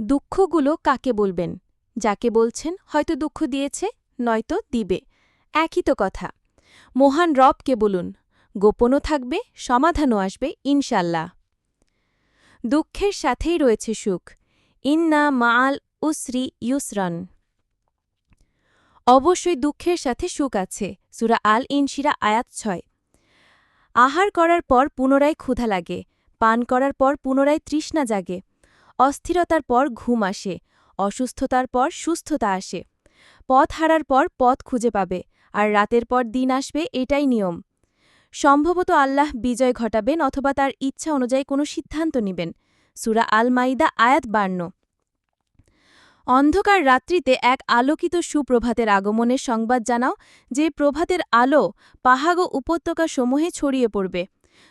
দুঃখগুলো কাকে বলবেন? যাকে বলছেন হয়তো দুঃখ দিয়েছে, নয়তো দিবে। একই তো কথা। মহান রবকে বলুন, গোপনও থাকবে, সমাধানও আসবে ইনশাল্লাহ দুঃখের সাথেই রয়েছে সুখ। ইন্না মাল উসরি ইউসরন। অবশ্যই দুঃখের সাথে সুখ আছে, সুরা আল ইনশিরা আয়াত ছয়। আহার করার পর পুনরায় ক্ষুধা লাগে, পান করার পর পুনরায় তৃষ্ণা জাগে অস্থিরতার পর ঘুম আসে, অসুস্থতার পর সুস্থতা আসে। পথ হারার পর পথ খুঁজে পাবে, আর রাতের পর দিন আসবে এটাই নিয়ম। সম্ভবত আল্লাহ বিজয় ঘটাবেন অথবা তার ইচ্ছা অনুযায়ী কোনো সিদ্ধান্ত নেবেন। সুরা আল মাইদা আয়াত বার্ণ অন্ধকার রাত্রিতে এক আলোকিত সুপ্রভাতের আগমনের সংবাদ জানাও, যে প্রভাতের আলো পাহাগ উপত্যকা সমূহে ছড়িয়ে পড়বে।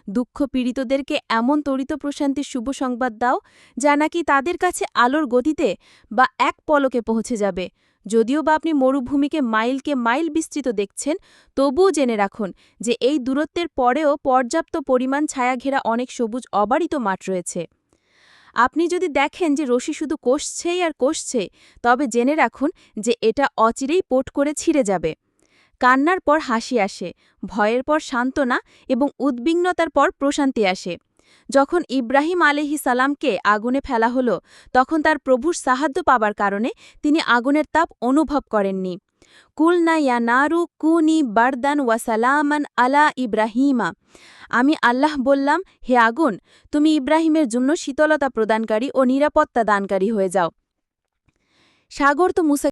দুঃখ পীড়িতদেরকে এমন তরিত প্রশান্তির শুভ সংবাদ দাও, যা নাকি তাদের কাছে আলোর গতিতে বা এক পলকে পৌঁছে যাবে। যদিও বা আপনি মরুভূমিকে মাইলকে মাইল বিস্তৃত দেখছেন, তবুও জেনে রাখুন যে এই দূরত্বের পরেও পর্যাপ্ত পরিমাণ ছায়াঘেরা অনেক সবুজ অবারিত মাঠ রয়েছে। আপনি যদি দেখেন যে রশি শুধু কষছেই আর কষছে, তবে জেনে রাখুন যে এটা অচিরেই পোট করে ছিঁড়ে যাবে। কান্নার পর হাসি আসে, ভয়ের পর সান্ত্বনা এবং উদ্বিগ্নতার পর প্রশান্তি আসে। যখন ইব্রাহিম আলহি সালামকে আগুনে ফেলা হলো, তখন তার প্রভুর সাহায্য পাবার কারণে তিনি আগুনের তাপ অনুভব করেননি। কুলনা ইয়া নারু কুনি বারদান ওয়াসালামান আলা ইব্রাহিমা। আমি আল্লাহ বললাম, হে আগুন, তুমি ইব্রাহিমের জন্য শীতলতা প্রদানকারী ও নিরাপত্তা দানকারী হয়ে যাও। সাগর তো মুসা